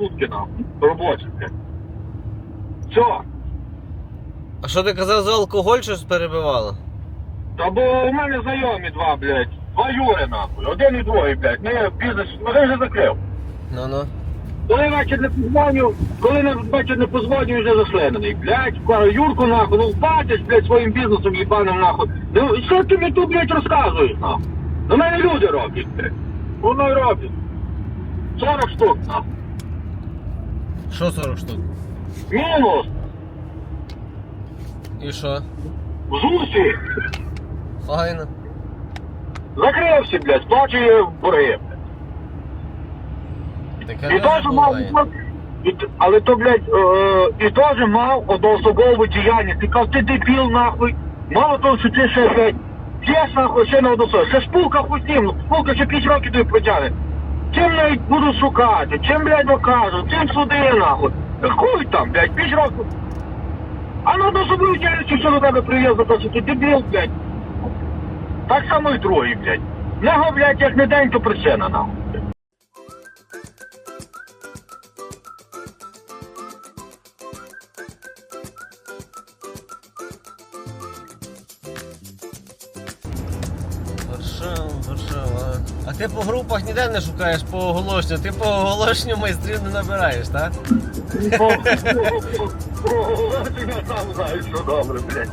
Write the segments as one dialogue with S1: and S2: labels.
S1: сутки нахуй. Робочі. Все.
S2: А що ти казав за алкоголь, щось перебивало?
S1: Та бо у мене знайомі два, блядь. Два Юри, нахуй. Один і двоє, блядь. Ми бізнес, магазин вже закрив.
S2: Ну ну.
S1: Коли вечір не позвоню, коли на вечір не позвоню, вже заслинений. Блядь, кажу, Юрку нахуй, ну бачиш, блядь, своїм бізнесом їбаним нахуй. Ну що ти мені тут, блядь, розказуєш, нахуй? До мене люди роблять, блядь. Воно й роблять. 40 штук, нахуй.
S2: Що 40 штук?
S1: Мінус.
S2: І що?
S1: В ЗУСі.
S2: Файно.
S1: Закрився, блядь, сплачує борги.
S2: Таке
S1: І
S2: теж
S1: мав, і, але то, блядь, е, і теж мав одноособове діяння. Ти кажеш, ти дебіл, нахуй. Мало того, що ти ще, блядь, п'єш, нахуй, ще не односо. Ще спулка хустім, спулка ще 5 років тобі протягне. Чим навіть буду шукати, чим, блядь, докажу, чим суди, нахуй. Хуй там, блядь, піч року. А на одноособову діяльність, що до тебе прив'язано, то що ти дебіл, блядь. Так само і другий, блядь. Нього, блядь, як не день, то причина, нахуй.
S2: Ти по групах ніде не шукаєш по оголошенню, ти по оголошенню майстрів не набираєш, так?
S1: По Я сам знаю, що добре, блядь.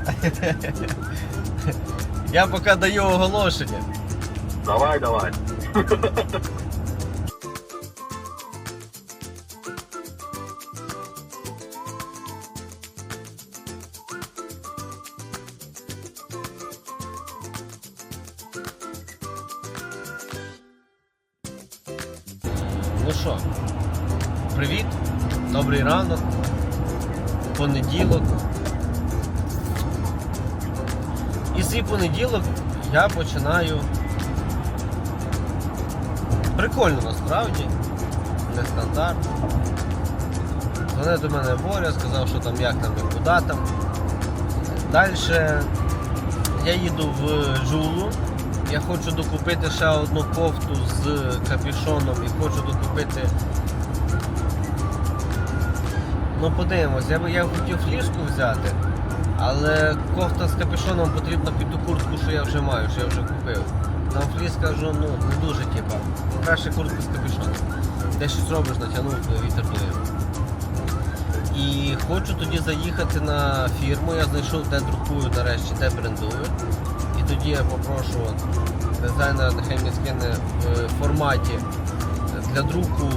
S2: Я поки даю оголошення.
S1: Давай, давай.
S2: Понеділок. І свій понеділок я починаю прикольно насправді, нестандартно. Дзвонив до мене Боря, сказав, що там як там і куди там. Далі я їду в Жулу. Я хочу докупити ще одну кофту з капюшоном і хочу докупити. Ну подивимось, я би я хотів флішку взяти, але кофта з капюшоном потрібна під ту куртку, що я вже маю, що я вже купив. Там фліс кажу, ну не дуже типа. Краще куртку з капюшоном. Де щось робиш, натягнув, вітер дує. І хочу тоді заїхати на фірму, я знайшов, де друкую нарешті, де брендують. І тоді я попрошу дизайнера, нехай мені скине в форматі для друку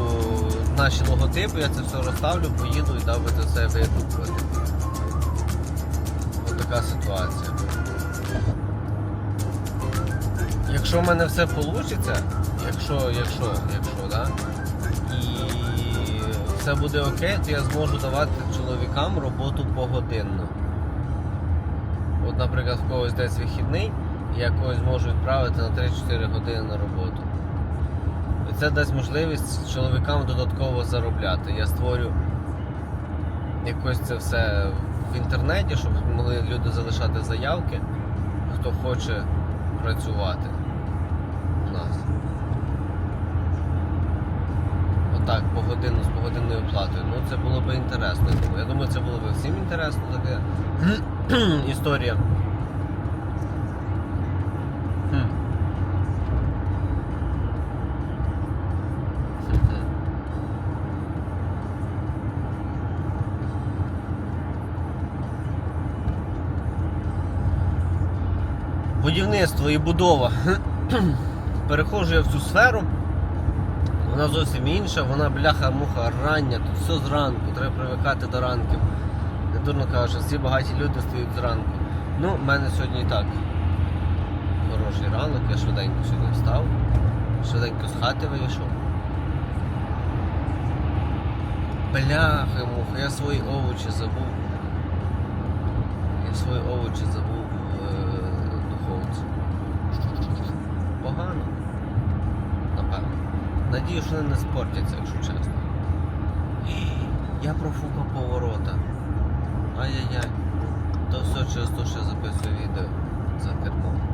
S2: наші логотипи, я це все розставлю, поїду і дав би це все видрукувати. Ось така ситуація. Якщо в мене все вийде, якщо, якщо, якщо, да, і все буде окей, то я зможу давати чоловікам роботу погодинно. От, наприклад, в когось десь вихідний, я когось можу відправити на 3-4 години на роботу. Це дасть можливість чоловікам додатково заробляти. Я створю якось це все в інтернеті, щоб могли люди залишати заявки, хто хоче працювати у нас. Отак, по годину з погодинною платою. Ну це було б інтересно. Я думаю, це було б всім інтересно така історія. Будівництво і будова. Переходжу я в цю сферу. Вона зовсім інша, вона бляха-муха рання, тут все зранку, треба привикати до ранків. Не дурно кажу, всі багаті люди стоять зранку. Ну, в мене сьогодні і так. Хороший ранок, я швиденько сьогодні встав, швиденько з хати вийшов. Бляха-муха, я свої овочі забув. Я свої овочі забув в е. Погано. Напевно. Надію, що вони не спортяться, якщо чесно. Я профукав поворота. Ай-яй-яй. То все через те, що я записую відео за кермом.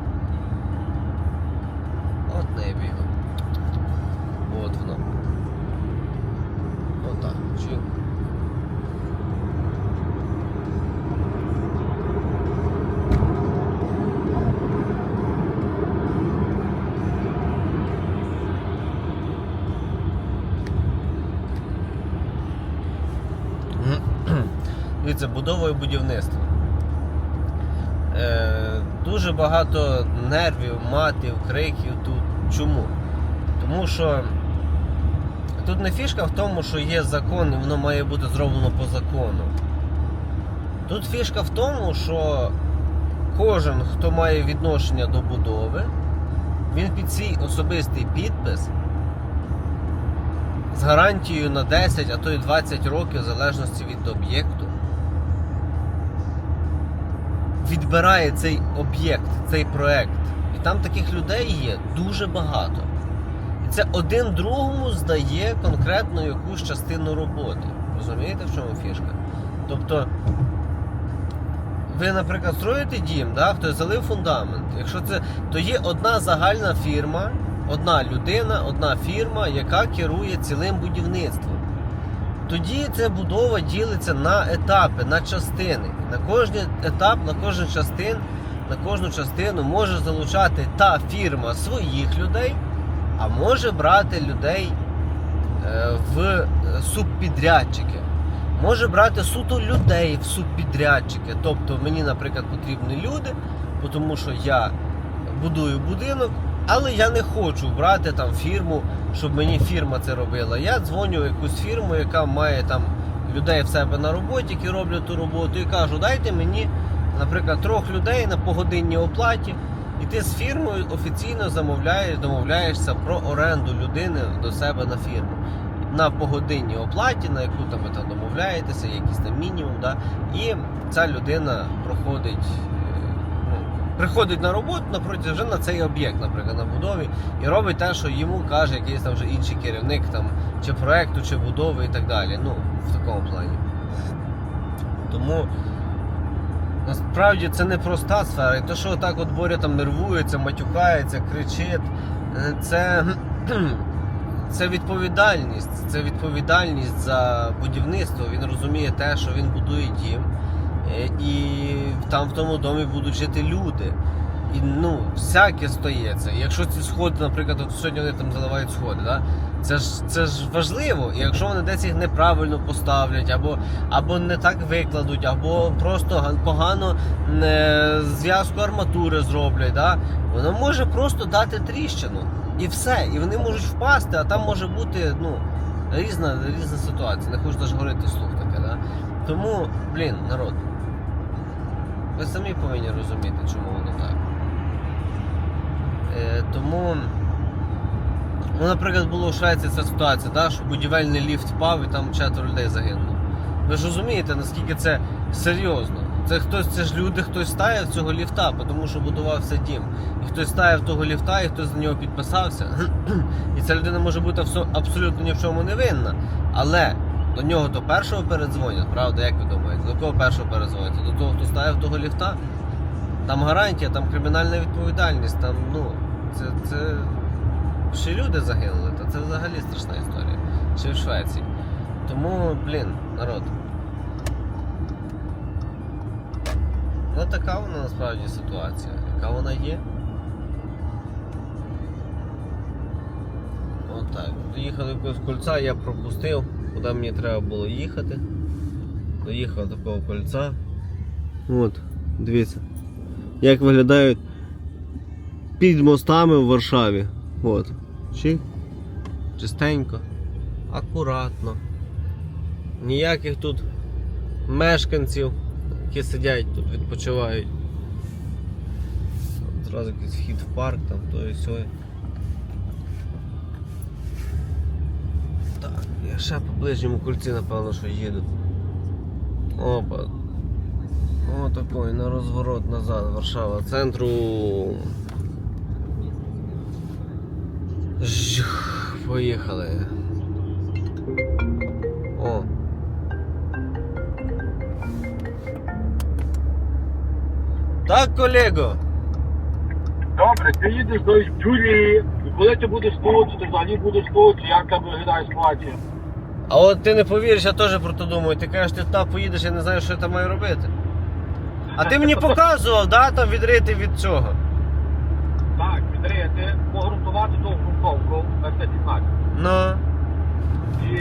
S2: І будівництво. Е, дуже багато нервів, матів, криків тут. Чому? Тому що тут не фішка в тому, що є закон і воно має бути зроблено по закону. Тут фішка в тому, що кожен, хто має відношення до будови, він під свій особистий підпис з гарантією на 10, а то й 20 років, в залежності від об'єкту, відбирає цей об'єкт, цей проект. І там таких людей є дуже багато. І це один другому здає конкретно якусь частину роботи. Розумієте, в чому фішка? Тобто, ви, наприклад, строїте дім, да? хтось залив фундамент. Якщо це, то є одна загальна фірма, одна людина, одна фірма, яка керує цілим будівництвом. Тоді ця будова ділиться на етапи, на частини. На кожен етап, на кожен частин, на кожну частину може залучати та фірма своїх людей, а може брати людей е, в субпідрядчики. Може брати суто людей в субпідрядчики. Тобто мені, наприклад, потрібні люди, тому що я будую будинок, але я не хочу брати там фірму, щоб мені фірма це робила. Я дзвоню в якусь фірму, яка має там людей в себе на роботі, які роблять ту роботу, і кажу, дайте мені, наприклад, трьох людей на погодинній оплаті. І ти з фірмою офіційно замовляєш, домовляєшся про оренду людини до себе на фірму. На погодинній оплаті, на яку там ви там домовляєтеся, якийсь там мінімум, да? і ця людина проходить, приходить на роботу напроти вже на цей об'єкт, наприклад, на будові, і робить те, що йому каже якийсь там вже інший керівник там, чи проекту, чи будови і так далі. Ну, в такому плані. Тому насправді це не проста сфера. І те, що так от Боря там нервується, матюкається, кричить, е, це, це відповідальність. Це відповідальність за будівництво. Він розуміє те, що він будує дім, е, і там в тому домі будуть жити люди. І ну, всяке стається. Якщо ці сходи, наприклад, от сьогодні вони там заливають сходи, да? це ж це ж важливо. І якщо вони десь їх неправильно поставлять, або, або не так викладуть, або просто погано е, зв'язку арматури зроблять, да? воно може просто дати тріщину. І все. І вони можуть впасти, а там може бути ну, різна, різна ситуація. Не хочу навіть говорити вслух таке. Да? Тому, блін, народ. Ви самі повинні розуміти, чому воно так. Е, тому, ну, наприклад, було в Швеції ця ситуація, да, що будівельний ліфт впав і там четверо людей загинуло. Ви ж розумієте, наскільки це серйозно. Це хтось, це ж люди, хтось ставив цього ліфта, тому що будувався дім. І хтось ставив того ліфта, і хтось за нього підписався. І ця людина може бути абсолютно ні в чому не винна. Але до нього то першого передзвонять, правда, як ви думаєте? До кого першого передзвонять? До того, хто ставив того ліфта? Там гарантія, там кримінальна відповідальність, там, ну, це, це ще люди загинули, та це взагалі страшна історія. Ще в Швеції. Тому, блін, народ. Ну така вона насправді ситуація. Яка вона є? Отак. Доїхали до кольця, я пропустив, куди мені треба було їхати. Доїхав до такого кольця. От, дивіться. Як виглядають під мостами в Варшаві. От. Чик. Чистенько, акуратно. Ніяких тут мешканців, які сидять тут, відпочивають. Зразу якийсь вхід в парк, там то і сьо. Ще по ближньому кольці, напевно, що їду. Опа. О, такой, на розворот назад, Варшава, центру. Жух, поїхали. О. Так, колего.
S1: Добре, ти їдеш до Джулії, коли ти будеш тут, ти взагалі будеш тут, як там виглядає ситуація?
S2: А от ти не повіриш, я теж про то думаю. Ти кажеш, ти туди поїдеш, я не знаю, що я там маю робити. А ти мені показував, да, там відрити від цього.
S1: Так, відрити, погрунтувати ту грунтовку ФТ-17.
S2: Ну.
S1: І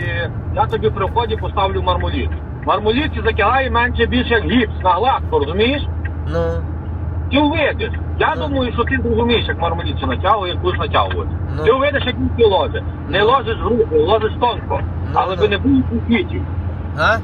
S1: я тобі при вході поставлю мармоліт. Мармоліт ці затягає менше більше як гіпс на гладко, розумієш?
S2: Ну.
S1: Ти увидиш. Я
S2: Ну.
S1: думаю, що ти розумієш, як мармоліт це натягує, як будеш натягувати.
S2: Ну.
S1: Ти увидиш, як він ложить. Не ложиш грубо, ложиш тонко. Але
S2: ну.
S1: би не було просвітів.
S2: А?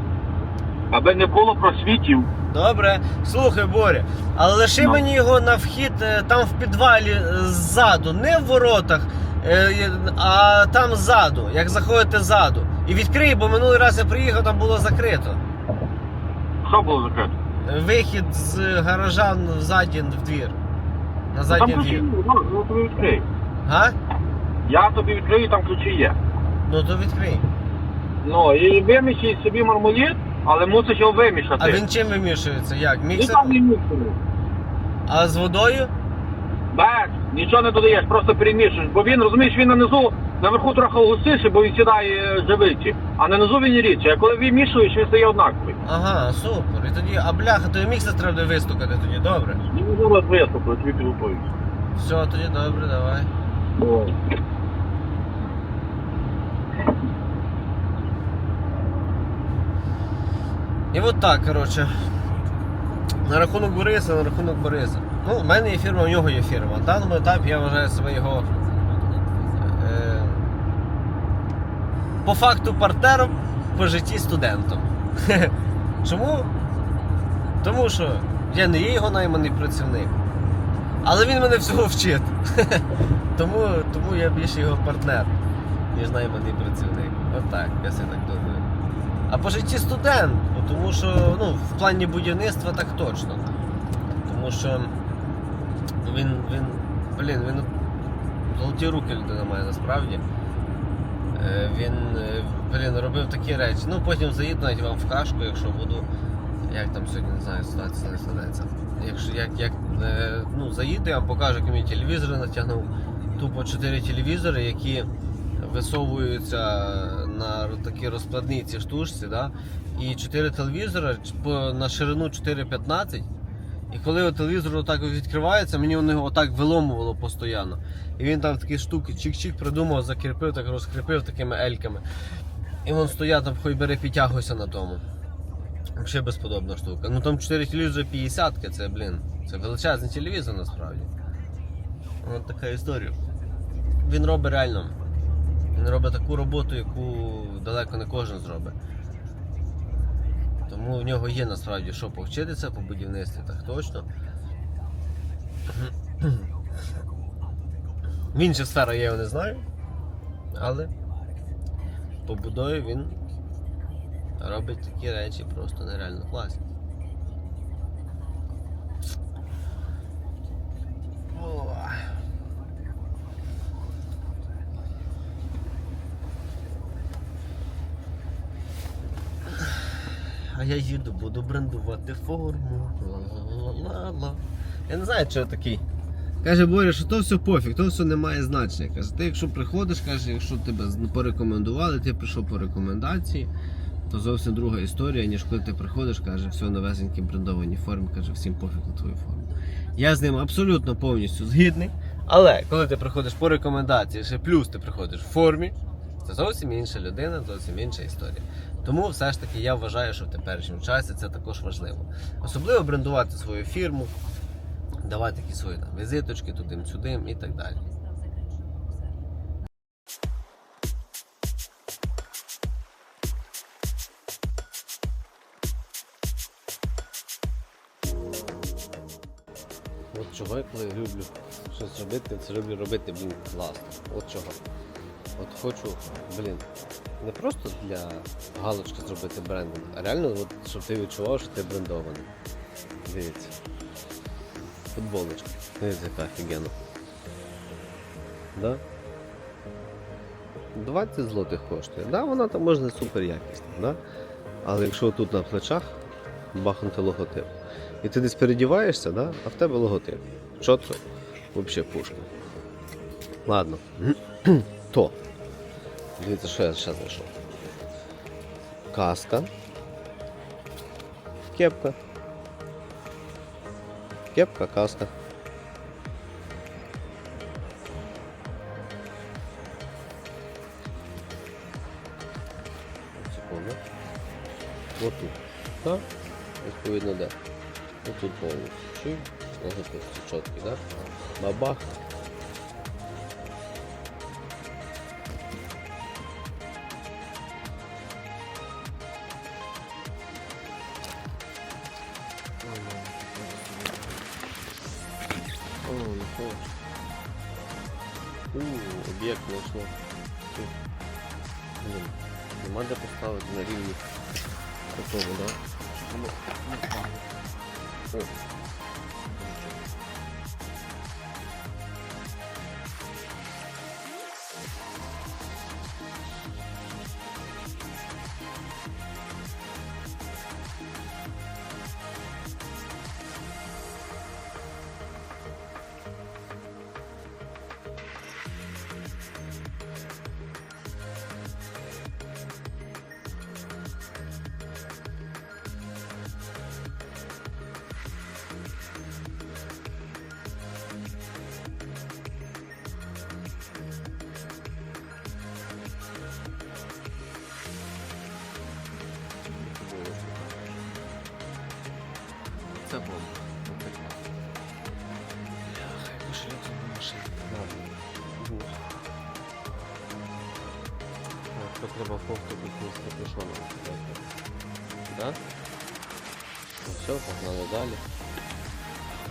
S1: Аби не було просвітів.
S2: Добре. Слухай, Боря, але лиши
S1: Ну.
S2: мені його на вхід е, там в підвалі е, ззаду, не в воротах, е, а там ззаду, як заходите ззаду. І відкрий, бо минулий раз я приїхав, там було закрито.
S1: Що було закрито?
S2: Е, Вихід з гаража взаді в двір. На
S1: Там
S2: задній
S1: ключі,
S2: двір.
S1: ну, ну тобі відкрию.
S2: Га?
S1: Я тобі відкрию, там ключі є.
S2: Ну то відкрий.
S1: Ну, і вимішай собі мармоліт, але мусиш його вимішати.
S2: А він чим вимішується? Як? Міксер?
S1: там не міксером.
S2: А з водою?
S1: Без, нічого не додаєш, просто перемішуєш. Бо він, розумієш, він нанизу, наверху трохи густіше, бо він сідає е, живиці. А нанизу він рідше. А коли вимішуєш, він стає однаковий.
S2: Ага, супер. І тоді, а бляха, то і міксер треба буде вистукати тоді, добре.
S1: Він зараз виступлю, тобі підготуюсь.
S2: Все, тоді добре, давай. І от так, коротше. На рахунок Бориса, на рахунок Бориса. Ну, в мене є фірма, у нього є фірма. На даному етапі я вважаю себе його е, по факту партнером, по житті студентом. Чому? Тому що я не є його найманий працівник. Але він мене всього вчить. тому, тому я більше його партнер, ніж найманий працівник. Отак, я собі так думаю. А по житті студент, тому що ну, в плані будівництва так точно. Тому що він, він, блін, він золоті руки людина має насправді. Е, Він, е, блін, робив такі речі. Ну потім заїду навіть вам в кашку, якщо буду. Як там сьогодні не знаю, ситуація не складається. Якщо як, як е, ну, заїду, я вам покажу, як мій телевізори натягнув тупо 4 телевізори, які висовуються на такі розкладні ці штучці, да? І 4 телевізори на ширину 4,15. І коли телевізор отак відкривається, мені воно отак виломувало постійно. І він там такі штуки чик-чик придумав, закріпив, так розкріпив такими ельками. І він стояв там, хоч бери, підтягуйся на тому. Взагалі безподобна штука. Ну там 4 телевізори 50 це, блін, це величезний телевізор насправді. Ось така історія. Він робить реально. Він робить таку роботу, яку далеко не кожен зробить. Тому в нього є насправді що повчитися по будівництві, так точно. В інших сферах я його не знаю, але побудою він робить такі речі просто нереально класні. А я їду, буду брендувати форму. Ла-ла-ла-ла. Я не знаю, чого такий. Каже Боря, що то все пофіг, то все не має значення. Каже, ти якщо приходиш, каже, якщо тебе порекомендували, ти прийшов по рекомендації, то зовсім друга історія, ніж коли ти приходиш, каже, все новесенькі брендовані форми, каже, всім пофіг на твою форму. Я з ним абсолютно повністю згідний. Але коли ти приходиш по рекомендації, ще плюс ти приходиш в формі, це зовсім інша людина, зовсім інша історія. Тому все ж таки я вважаю, що в теперішньому часі це також важливо. Особливо брендувати свою фірму, давати якісь свої там, візиточки туди-сюди і так далі. От чого я коли люблю щось робити, це люблю робити, блін, класно. От чого. От хочу, блін, не просто для галочки зробити брендинг, а реально, от, щоб ти відчував, що ти брендований. Дивіться. Футболочка. Дивіться, яка офігенна. Да? 20 злотих коштує. Да, вона там може не супер якісна, да? але якщо тут на плечах бахнути логотип. І ти десь передіваєшся, да? а в тебе логотип. Чітко, взагалі пушка. Ладно. То. Дивіться, що я ще знайшов. Каска. Кепка. Кепка, каска. Секунду. Вот тут. Так? Відповідно, де? Ось тут повністю. Чув? Логотип чіткий, так? Бабах. Такого, да? О. Це Так, треба фотку якийсь капюшоном. Да? Ну все, погнали далі.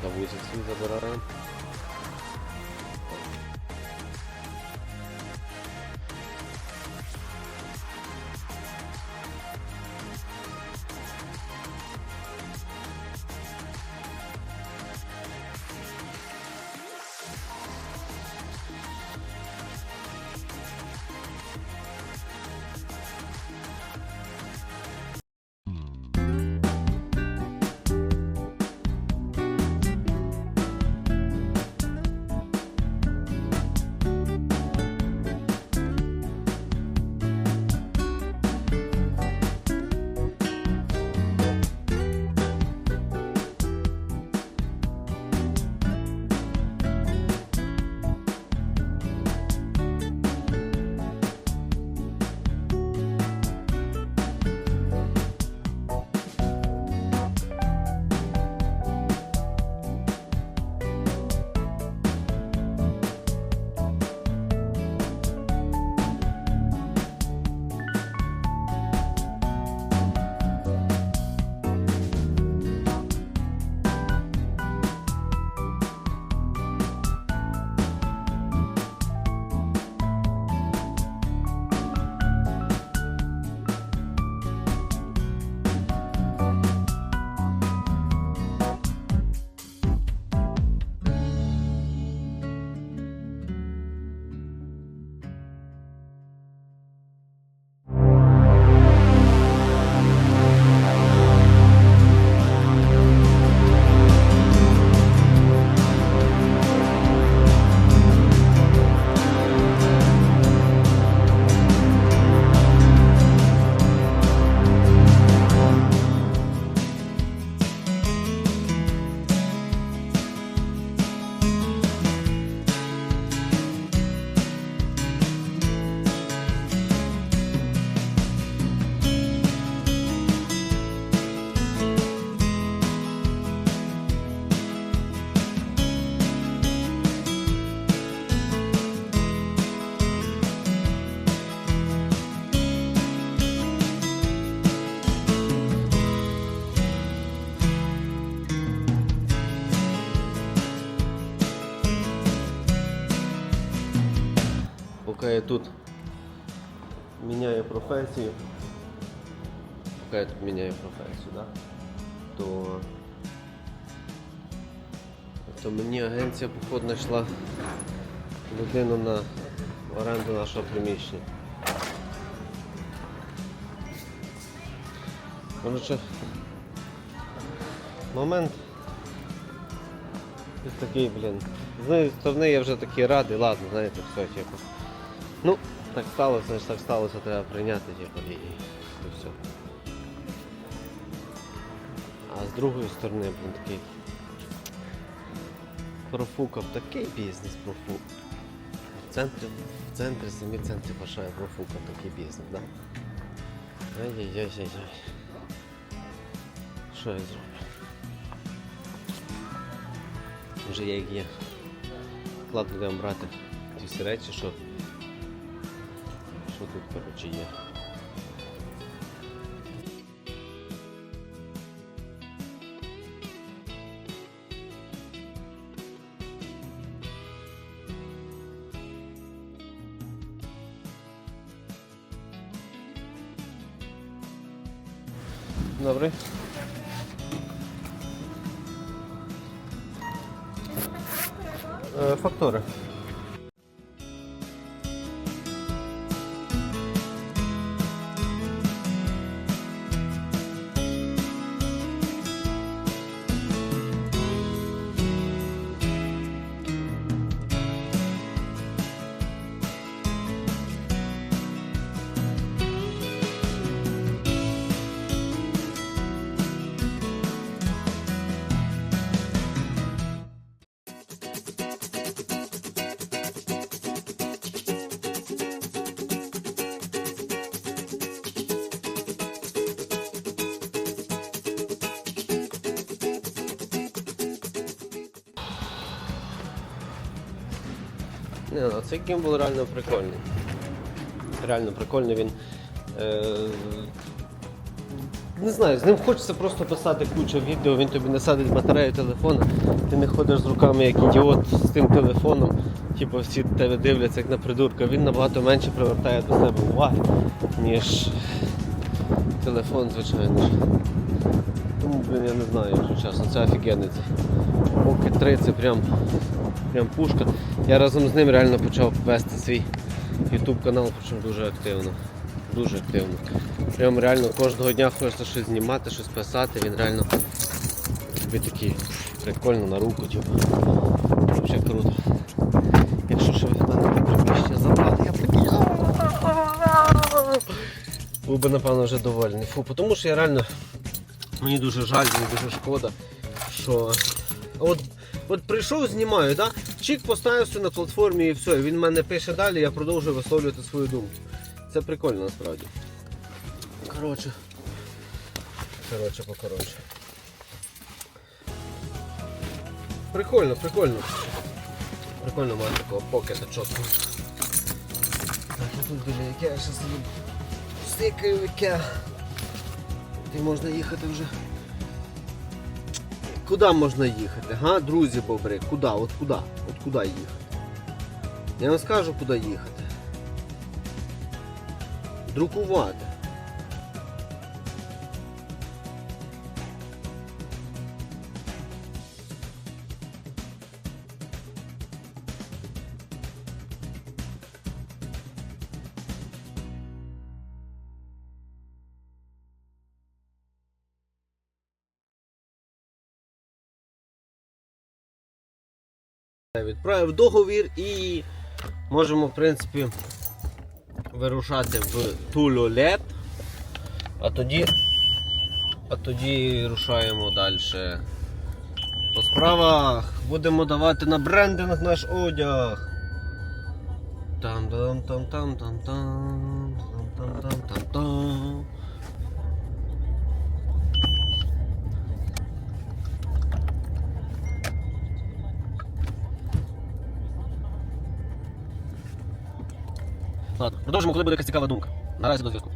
S2: Кавузик всім забираємо. Я тут міняю професію, поки я тут міняю професію, да? то, то мені агенція походу знайшла людину на оренду нашого приміщення. Коротше, момент ось такий, блін. З однієї сторони я вже такий радий, ладно, знаєте, все, типу. Ну, так сталося, значить так сталося, треба прийняти, типу, і, і все. А з другої сторони, блін, такий профукав такий бізнес профук. В центрі, в центрі, самі центрі Пашая профукав такий бізнес, да? Ай-яй-яй-яй-яй. Що я зроблю? Вже як є. Ладно, будемо брати ті всі речі, що, що тут коротше є. Добре. Е, Фактори. Не, ну цей гімбл реально прикольний. Реально прикольний він. Е, не знаю, з ним хочеться просто писати кучу відео, він тобі насадить батарею телефона, ти не ходиш з руками як ідіот з тим телефоном. Типу всі тебе дивляться як на придурка. Він набагато менше привертає до себе уваги, ніж телефон, звичайно. Тому, блін, я не знаю, якщо чесно, це офігенний. Поки 3 це прям, прям пушка. Я разом з ним реально почав вести свій YouTube канал, причому дуже активно. Дуже активно. Прям реально кожного дня хочеться щось знімати, щось писати, він реально тобі такий прикольно на руку, типу. Взагалі круто. Якщо ще в мене таке приміщення забрали, я такий. Був би, напевно, вже довольний. Фу, тому що я реально. Мені дуже жаль, мені дуже шкода, що. От, от прийшов, знімаю, да? чик поставився на платформі і все. Він мене пише далі, я продовжую висловлювати свою думку. Це прикольно насправді. Коротше. Коротше, покоротше. Прикольно, прикольно. Прикольно мати такого покета чітко. Так, я тут біля яке я собі стикаю яке. І можна їхати вже. Куди можна їхати? Га, друзі бобри, куди? От куди? От куди їхати? Я вам скажу, куди їхати. Друкувати. Відправив договір і можемо, в принципі, вирушати в Тулюлет. А тоді, а тоді рушаємо далі. По справах будемо давати на брендинг наш одяг. там там там там там там там там там там Ладно, продовжимо, коли буде якась цікава думка. Наразі до зв'язку.